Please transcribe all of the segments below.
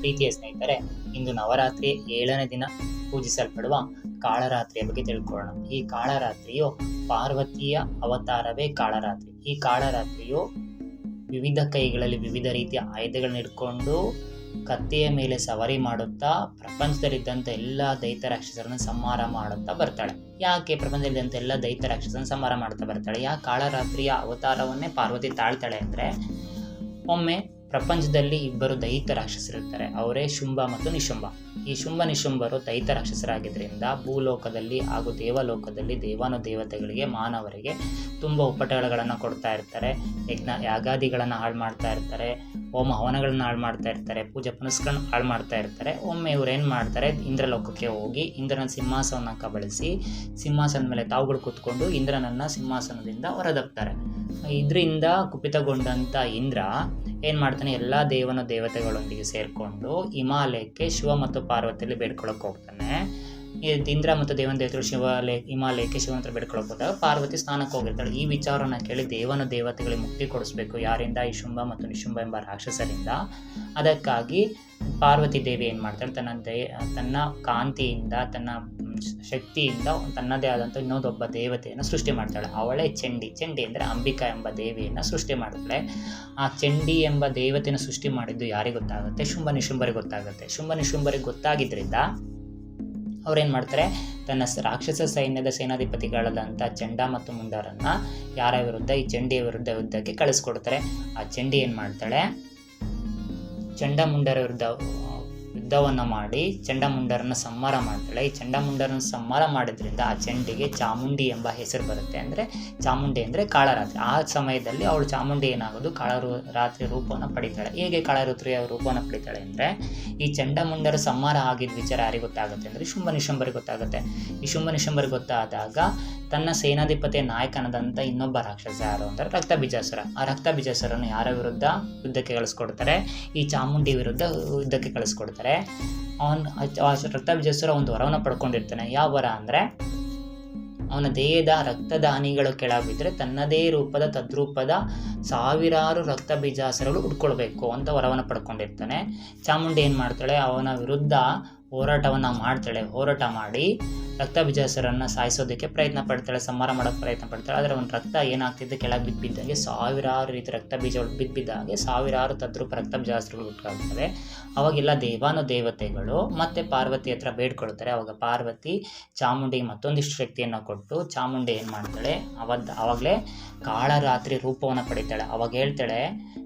ಪ್ರೀತಿಯ ಸ್ನೇಹಿತರೆ, ಇಂದು ನವರಾತ್ರಿ ಏಳನೇ ದಿನ ಪೂಜಿಸಲ್ಪಡುವ ಕಾಳರಾತ್ರಿಯ ಬಗ್ಗೆ ತಿಳ್ಕೊಳ್ಳೋಣ. ಈ ಕಾಳರಾತ್ರಿಯು ಪಾರ್ವತಿಯ ಅವತಾರವೇ ಕಾಳರಾತ್ರಿ. ಈ ಕಾಳರಾತ್ರಿಯು ವಿವಿಧ ಕೈಗಳಲ್ಲಿ ವಿವಿಧ ರೀತಿಯ ಆಯುಧಗಳನ್ನ ಇಟ್ಕೊಂಡು ಕತ್ತೆಯ ಮೇಲೆ ಸವಾರಿ ಮಾಡುತ್ತಾ ಪ್ರಪಂಚದಲ್ಲಿದ್ದಂಥ ಎಲ್ಲ ದೈತ ರಾಕ್ಷಸರನ್ನು ಸಂಹಾರ ಮಾಡುತ್ತಾ ಬರ್ತಾಳೆ. ಯಾಕೆ ಪ್ರಪಂಚದಲ್ಲಿದ್ದಂಥ ಎಲ್ಲ ದೈತ ರಾಕ್ಷಸರನ್ನು ಸಂಹಾರ ಮಾಡ್ತಾ ಬರ್ತಾಳೆ? ಯಾಕೆ ಕಾಳರಾತ್ರಿಯ ಅವತಾರವನ್ನೇ ಪಾರ್ವತಿ ತಾಳ್ತಾಳೆ ಅಂದರೆ ಒಮ್ಮೆ ಪ್ರಪಂಚದಲ್ಲಿ ಇಬ್ಬರು ದೈಹಿಕ ರಾಕ್ಷಸರಿರ್ತಾರೆ. ಅವರೇ ಶುಂಭ ಮತ್ತು ನಿಶುಂಭ. ಈ ಶುಂಭ, ನಿಶುಂಭರು ದೈತ ರಾಕ್ಷಸರಾಗಿದ್ದರಿಂದ ಭೂಲೋಕದಲ್ಲಿ ಹಾಗೂ ದೇವಲೋಕದಲ್ಲಿ ದೇವಾನು ದೇವತೆಗಳಿಗೆ ಮಾನವರಿಗೆ ತುಂಬ ಉಪಟಳಗಳನ್ನು ಕೊಡ್ತಾ ಇರ್ತಾರೆ. ಯಜ್ಞ, ಯಾಗಾದಿಗಳನ್ನು ಹಾಳು ಮಾಡ್ತಾ ಇರ್ತಾರೆ. ಹೋಮ, ಹವನಗಳನ್ನು ಹಾಳು ಮಾಡ್ತಾ ಇರ್ತಾರೆ. ಪೂಜೆ, ಪುನಸ್ಕರಣ ಹಾಳು ಮಾಡ್ತಾ ಇರ್ತಾರೆ. ಒಮ್ಮೆ ಇವರು ಏನು ಮಾಡ್ತಾರೆ? ಇಂದ್ರಲೋಕಕ್ಕೆ ಹೋಗಿ ಇಂದ್ರನ ಸಿಂಹಾಸನ ಕಬಳಿಸಿ ಸಿಂಹಾಸನದ ಮೇಲೆ ತಾವುಗಳು ಕೂತ್ಕೊಂಡು ಇಂದ್ರನನ್ನು ಸಿಂಹಾಸನದಿಂದ ಹೊರದಬ್ತಾರೆ ಇದರಿಂದ ಕುಪಿತಗೊಂಡಂಥ ಇಂದ್ರ ಏನು ಮಾಡ್ತಾನೆ? ಎಲ್ಲ ದೇವನ ದೇವತೆಗಳೊಂದಿಗೆ ಸೇರಿಕೊಂಡು ಹಿಮಾಲಯಕ್ಕೆ ಶಿವ ಮತ್ತು ಪಾರ್ವತಿಯಲ್ಲಿ ಬೇಡ್ಕೊಳಕ್ಕೆ ಹೋಗ್ತಾನೆ. ಇಂದ್ರ ಮತ್ತು ದೇವನ ದೇವತೆಗಳು ಶಿವಾಲಯ ಹಿಮಾಲಯಕ್ಕೆ ಶಿವ ಹತ್ರ ಬೇಡ್ಕೊಳಕ್ಕೆ ಪಾರ್ವತಿ ಸ್ನಾನಕ್ಕೆ ಹೋಗಿರ್ತಾಳೆ. ಈ ವಿಚಾರನ ಕೇಳಿ ದೇವನ ದೇವತೆಗಳಿಗೆ ಮುಕ್ತಿ ಕೊಡಿಸ್ಬೇಕು. ಯಾರಿಂದ? ಈ ಶುಂಭ ಮತ್ತು ನಿಶುಂಭ ಎಂಬ ರಾಕ್ಷಸರಿಂದ. ಅದಕ್ಕಾಗಿ ಪಾರ್ವತಿ ದೇವಿ ಏನು ಮಾಡ್ತಾಳೆ? ತನ್ನ ದೇ, ತನ್ನ ಕಾಂತಿಯಿಂದ, ತನ್ನ ಶಕ್ತಿಯಿಂದ ತನ್ನದೇ ಆದಂಥ ಇನ್ನೊಂದೊಬ್ಬ ದೇವತೆಯನ್ನು ಸೃಷ್ಟಿ ಮಾಡ್ತಾಳೆ. ಅವಳೇ ಚಂಡಿ. ಚಂಡಿ ಅಂದರೆ ಅಂಬಿಕಾ ಎಂಬ ದೇವಿಯನ್ನು ಸೃಷ್ಟಿ ಮಾಡ್ತಾಳೆ. ಆ ಚಂಡಿ ಎಂಬ ದೇವತೆಯನ್ನು ಸೃಷ್ಟಿ ಮಾಡಿದ್ದು ಯಾರಿಗೆ ಗೊತ್ತಾಗುತ್ತೆ? ಶುಂಭ ನಿಶುಂಭರಿಗೆ ಗೊತ್ತಾಗುತ್ತೆ. ಶುಂಭ ನಿಶುಂಭರಿಗೆ ಗೊತ್ತಾಗಿದ್ದರಿಂದ ಅವ್ರೇನು ಮಾಡ್ತಾರೆ? ತನ್ನ ರಾಕ್ಷಸ ಸೈನ್ಯದ ಸೇನಾಧಿಪತಿಗಳಾದಂಥ ಚಂಡ ಮತ್ತು ಮುಂಡರನ್ನು ಯಾರ ವಿರುದ್ಧ? ಈ ಚಂಡಿಯ ವಿರುದ್ಧ ಯುದ್ಧಕ್ಕೆ ಕಳಿಸ್ಕೊಡ್ತಾರೆ. ಆ ಚಂಡಿ ಏನು ಮಾಡ್ತಾಳೆ? ಚಂಡಮುಂಡರ ವಿರುದ್ಧ ಆ, ಯುದ್ಧವನ್ನು ಮಾಡಿ ಚಂಡಮುಂಡರನ್ನು ಸಂಹಾರ ಮಾಡ್ತಾಳೆ. ಈ ಚಂಡಮುಂಡರನ್ನು ಸಂಹಾರ ಮಾಡಿದ್ರಿಂದ ಆ ಚಂಡಿಗೆ ಚಾಮುಂಡಿ ಎಂಬ ಹೆಸರು ಬರುತ್ತೆ. ಅಂದರೆ ಚಾಮುಂಡಿ ಅಂದರೆ ಕಾಳರಾತ್ರಿ ಆ ಸಮಯದಲ್ಲಿ ಅವಳು ಚಾಮುಂಡಿ ಏನಾಗೋದು? ಕಾಳರು ರಾತ್ರಿ ರೂಪವನ್ನು ಪಡಿತಾಳೆ. ಹೇಗೆ ಕಾಳರಾತ್ರಿಯ ರೂಪವನ್ನು ಪಡಿತಾಳೆ ಅಂದರೆ ಈ ಚಂಡಮುಂಡರ ಸಂಹಾರ ಆಗಿದ್ದ ವಿಚಾರ ಯಾರಿಗೆ ಗೊತ್ತಾಗುತ್ತೆ ಅಂದರೆ ಶುಂಭ ನಿಶಂಬರಿಗೆ ಗೊತ್ತಾಗುತ್ತೆ. ಈ ಶುಂಭ ನಿಶಂಬರಿಗೆ ಗೊತ್ತಾದಾಗ ತನ್ನ ಸೇನಾಧಿಪತಿಯ ನಾಯಕನದಂತ ಇನ್ನೊಬ್ಬ ರಾಕ್ಷಸ ಯಾರು ಅಂದರೆ ರಕ್ತ ಬೀಜಾಸುರ. ಆ ರಕ್ತ ಬೀಜಾಸುರನ್ನು ಯಾರ ವಿರುದ್ಧ ಯುದ್ಧಕ್ಕೆ ಕಳಿಸ್ಕೊಡ್ತಾರೆ? ಈ ಚಾಮುಂಡಿ ವಿರುದ್ಧ ಯುದ್ಧಕ್ಕೆ ಕಳಿಸ್ಕೊಡ್ತಾರೆ. ಅವನು ಆ ರಕ್ತ ಬೀಜಾಸುರ ಒಂದು ವರವನ್ನು ಪಡ್ಕೊಂಡಿರ್ತಾನೆ. ಯಾವ ವರ ಅಂದರೆ ಅವನ ದೇಹದ ರಕ್ತದ ಹನಿಗಳು ಕೆಳಗೆ ಬಿದ್ದರೆ ತನ್ನದೇ ರೂಪದ ತದ್ರೂಪದ ಸಾವಿರಾರು ರಕ್ತ ಬೀಜಾಸರಗಳು ಉಟ್ಕೊಳ್ಬೇಕು ಅಂತ ವರವನ್ನು ಪಡ್ಕೊಂಡಿರ್ತಾನೆ. ಚಾಮುಂಡಿ ಏನು ಮಾಡ್ತಾಳೆ? ಅವನ ವಿರುದ್ಧ ಹೋರಾಟವನ್ನು ಮಾಡ್ತಾಳೆ. ಹೋರಾಟ ಮಾಡಿ ರಕ್ತ ಬೀಜಾಸರನ್ನು ಸಾಯಿಸೋದಕ್ಕೆ ಪ್ರಯತ್ನ ಪಡ್ತಾಳೆ, ಸಂಹಾರ ಮಾಡೋಕ್ಕೆ ಪ್ರಯತ್ನ ಪಡ್ತಾಳೆ. ಆದರೆ ಒಂದು ರಕ್ತ ಏನಾಗ್ತಿದ್ದು ಕೆಳಗೆ ಬಿದ್ದು ಸಾವಿರಾರು ರೀತಿ ರಕ್ತ ಬೀಜಗಳು ಬಿದ್ದು ಸಾವಿರಾರು ತದ್ರೂಪ ರಕ್ತ ಬೀಜಾಸರಗಳು ಹುಟ್ಟಾಗ್ತವೆ ಅವಾಗೆಲ್ಲ ದೇವಾನು ದೇವತೆಗಳು, ಮತ್ತೆ ಪಾರ್ವತಿ ಹತ್ರ ಬೇಡ್ಕೊಳ್ತಾರೆ. ಅವಾಗ ಪಾರ್ವತಿ ಚಾಮುಂಡಿಗೆ ಮತ್ತೊಂದಿಷ್ಟು ಶಕ್ತಿಯನ್ನು ಕೊಟ್ಟು ಚಾಮುಂಡಿ ಏನು ಮಾಡ್ತಾಳೆ? ಅವತ್ತು ಆವಾಗಲೇ ಕಾಳರಾತ್ರಿ ರೂಪವನ್ನು ಪಡಿತಾಳೆ. ಅವಾಗ ಹೇಳ್ತಾಳೆ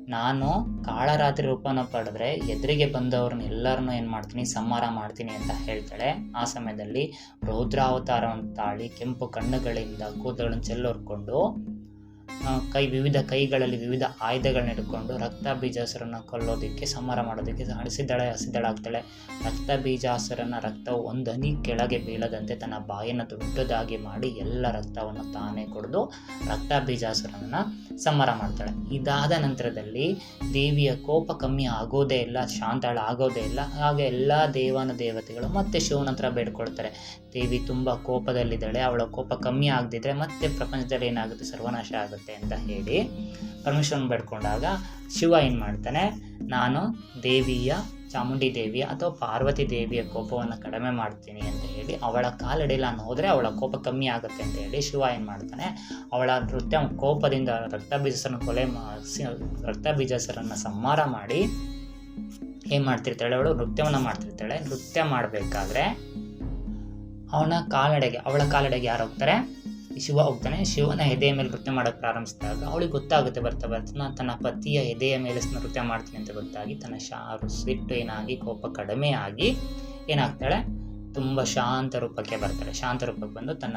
ನಾನು ಕಾಳರಾತ್ರಿ ರೂಪನ ಪಡೆದ್ರೆ ಎದುರಿಗೆ ಬಂದವ್ರನ್ನ ಎಲ್ಲರನ್ನೂ ಏನು ಮಾಡ್ತೀನಿ, ಸಂಹಾರ ಮಾಡ್ತೀನಿ ಅಂತ ಹೇಳ್ತಾಳೆ. ಆ ಸಮಯದಲ್ಲಿ ರೌದ್ರಾವತಾರವನ್ನು ತಾಳಿ ಕೆಂಪು ಕಣ್ಣುಗಳಿಂದ ಕೂದಲನ್ನು ಚೆಲ್ಲೊರ್ಕೊಂಡು ಕೈ, ವಿವಿಧ ಕೈಗಳಲ್ಲಿ ವಿವಿಧ ಆಯುಧಗಳನ್ನ ಹಿಡ್ಕೊಂಡು ರಕ್ತ ಬೀಜಾಸುರನ ಕೊಲ್ಲೋದಕ್ಕೆ, ಸಂಹಾರ ಮಾಡೋದಕ್ಕೆ ಹಸಿದಳೆ ಆಗ್ತಾಳೆ ರಕ್ತ ಬೀಜಾಸುರನ ರಕ್ತವು ಒಂದು ಕೆಳಗೆ ಬೀಳದಂತೆ ತನ್ನ ಬಾಯನ್ನು ದೊಡ್ಡದಾಗಿ ಮಾಡಿ ಎಲ್ಲ ರಕ್ತವನ್ನು ತಾನೇ ಕುಡಿದು ರಕ್ತ ಬೀಜಾಸುರನ ಸಂಹಾರ ಮಾಡ್ತಾಳೆ. ಇದಾದ ನಂತರದಲ್ಲಿ ದೇವಿಯ ಕೋಪ ಕಮ್ಮಿ ಆಗೋದೇ ಇಲ್ಲ, ಶಾಂತಳ ಆಗೋದೇ ಇಲ್ಲ. ಹಾಗೆ ಎಲ್ಲ ದೇವಾನ ದೇವತೆಗಳು ಮತ್ತೆ ಶಿವನ ಹತ್ರ ಬೇಡ್ಕೊಳ್ತಾರೆ. ದೇವಿ ತುಂಬ ಕೋಪದಲ್ಲಿದ್ದಾಳೆ, ಅವಳ ಕೋಪ ಕಮ್ಮಿ ಆಗದಿದ್ರೆ ಮತ್ತೆ ಪ್ರಪಂಚದಲ್ಲಿ ಏನಾಗುತ್ತೆ? ಸರ್ವನಾಶ ಆಗುತ್ತೆ. ಅಂತ ಹೇಳಿ ಪರಮೇಶ್ವರನ ಬೇಡ್ಕೊಂಡಾಗ ಶಿವ ಏನು ಮಾಡ್ತಾನೆ, ನಾನು ದೇವಿಯ, ಚಾಮುಂಡಿ ದೇವಿಯ ಅಥವಾ ಪಾರ್ವತಿ ದೇವಿಯ ಕೋಪವನ್ನು ಕಡಿಮೆ ಮಾಡ್ತೀನಿ ಅಂತ ಹೇಳಿ ಅವಳ ಕಾಲಡಿಯಲ್ಲಿ ನಾನು ಹೋದರೆ ಅವಳ ಕೋಪ ಕಮ್ಮಿ ಆಗುತ್ತೆ ಅಂತ ಹೇಳಿ ಶಿವ ಏನು ಮಾಡ್ತಾನೆ, ಅವಳ ನೃತ್ಯ ಕೋಪದಿಂದ ರಕ್ತ ಬೀಜಸರನ್ನು ಕೊಲೆ ರಕ್ತ ಬೀಜಸರನ್ನು ಸಂಹಾರ ಮಾಡಿ ಏನು ಮಾಡ್ತಿರ್ತಾಳೆ ಅವಳು? ನೃತ್ಯವನ್ನು ಮಾಡ್ತಿರ್ತಾಳೆ. ನೃತ್ಯ ಮಾಡಬೇಕಾದ್ರೆ ಅವನ ಕಾಲಡೆಗೆ, ಅವಳ ಕಾಲಡೆಗೆ ಯಾರು ಹೋಗ್ತಾರೆ? ಶಿವ ಹೋಗ್ತಾನೆ. ಶಿವನ ಎದೆಯ ಮೇಲೆ ನೃತ್ಯ ಮಾಡೋಕ್ಕೆ ಪ್ರಾರಂಭಿಸಿದಾಗ ಅವಳಿಗೆ ಗೊತ್ತಾಗುತ್ತೆ ಬರ್ತಾ ಬರ್ತಾ ನಾನು ತನ್ನ ಪತಿಯ ಎದೆಯ ಮೇಲೆ ನೃತ್ಯ ಮಾಡ್ತೀನಿ ಅಂತ ಗೊತ್ತಾಗಿ ತನ್ನ ಶಾರು ಸಿಟ್ಟು ಏನಾಗಿ, ಕೋಪ ಕಡಿಮೆ ಆಗಿ ಏನಾಗ್ತಾಳೆ? ತುಂಬ ಶಾಂತ ರೂಪಕ್ಕೆ ಬರ್ತಾಳೆ. ಶಾಂತ ರೂಪಕ್ಕೆ ಬಂದು ತನ್ನ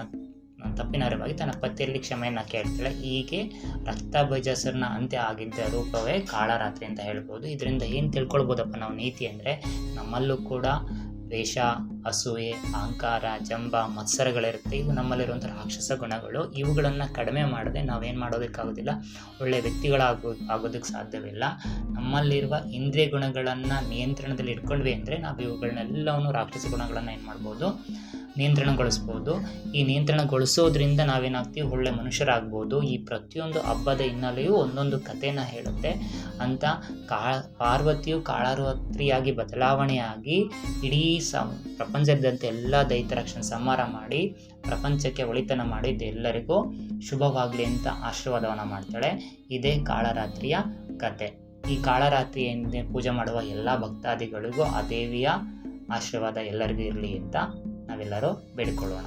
ತಪ್ಪಿನ ಅರಿವಾಗಿ ತನ್ನ ಪತಿಯಲ್ಲಿ ಕ್ಷಮೆಯನ್ನು ಕೇಳ್ತಾಳೆ. ಹೀಗೆ ರಕ್ತ ಅಂತ್ಯ ಆಗಿದ್ದ ರೂಪವೇ ಕಾಳರಾತ್ರಿ ಅಂತ ಹೇಳ್ಬೋದು. ಇದರಿಂದ ಏನು ತಿಳ್ಕೊಳ್ಬೋದಪ್ಪ ನಾವು ನೀತಿ ಅಂದರೆ ನಮ್ಮಲ್ಲೂ ಕೂಡ ದ್ವೇಷ, ಅಸೂಯೆ, ಅಹಂಕಾರ, ಜಂಬ, ಮತ್ಸರಗಳಿರುತ್ತೆ. ಇವು ನಮ್ಮಲ್ಲಿರುವಂಥ ರಾಕ್ಷಸ ಗುಣಗಳು. ಇವುಗಳನ್ನು ಕಡಿಮೆ ಮಾಡದೆ ನಾವೇನು ಮಾಡೋದಕ್ಕಾಗೋದಿಲ್ಲ. ಒಳ್ಳೆಯ ವ್ಯಕ್ತಿಗಳಾಗೋ, ಆಗೋದಕ್ಕೆ ಸಾಧ್ಯವಿಲ್ಲ. ನಮ್ಮಲ್ಲಿರುವ ಇಂದ್ರಿಯ ಗುಣಗಳನ್ನು ನಿಯಂತ್ರಣದಲ್ಲಿ ಇಟ್ಕೊಂಡ್ವಿ ಅಂದರೆ ನಾವು ಇವುಗಳನ್ನೆಲ್ಲವನ್ನು ರಾಕ್ಷಸ ಗುಣಗಳನ್ನು ಏನು ಮಾಡ್ಬೋದು ನಿಯಂತ್ರಣಗೊಳಿಸ್ಬೋದು. ಈ ನಿಯಂತ್ರಣಗೊಳಿಸೋದ್ರಿಂದ ನಾವೇನಾಗ್ತೀವಿ? ಒಳ್ಳೆ ಮನುಷ್ಯರಾಗ್ಬೋದು. ಈ ಪ್ರತಿಯೊಂದು ಹಬ್ಬದ ಹಿನ್ನೆಲೆಯೂ ಒಂದೊಂದು ಕಥೆನ ಹೇಳುತ್ತೆ. ಅಂತ ಕಾ, ಪಾರ್ವತಿಯು ಕಾಳರಾತ್ರಿಯಾಗಿ ಬದಲಾವಣೆಯಾಗಿ ಇಡೀ ಸ ಪ್ರಪಂಚದಂತೆ ಎಲ್ಲ ದೈತ್ಯ ರಕ್ಷಣೆ ಸಂಹಾರ ಮಾಡಿ, ಪ್ರಪಂಚಕ್ಕೆ ಒಳಿತನ ಮಾಡಿದ್ದು ಎಲ್ಲರಿಗೂ ಶುಭವಾಗಲಿ ಅಂತ ಆಶೀರ್ವಾದವನ್ನು ಮಾಡ್ತಾಳೆ. ಇದೇ ಕಾಳರಾತ್ರಿಯ ಕತೆ. ಈ ಕಾಳರಾತ್ರಿ ಎಂದೇ ಪೂಜೆ ಮಾಡುವ ಎಲ್ಲ ಭಕ್ತಾದಿಗಳಿಗೂ ಆ ದೇವಿಯ ಆಶೀರ್ವಾದ ಎಲ್ಲರಿಗೂ ಇರಲಿ ಅಂತ ನಾವೆಲ್ಲರೂ ಬೇಡಿಕೊಳ್ಳೋಣ.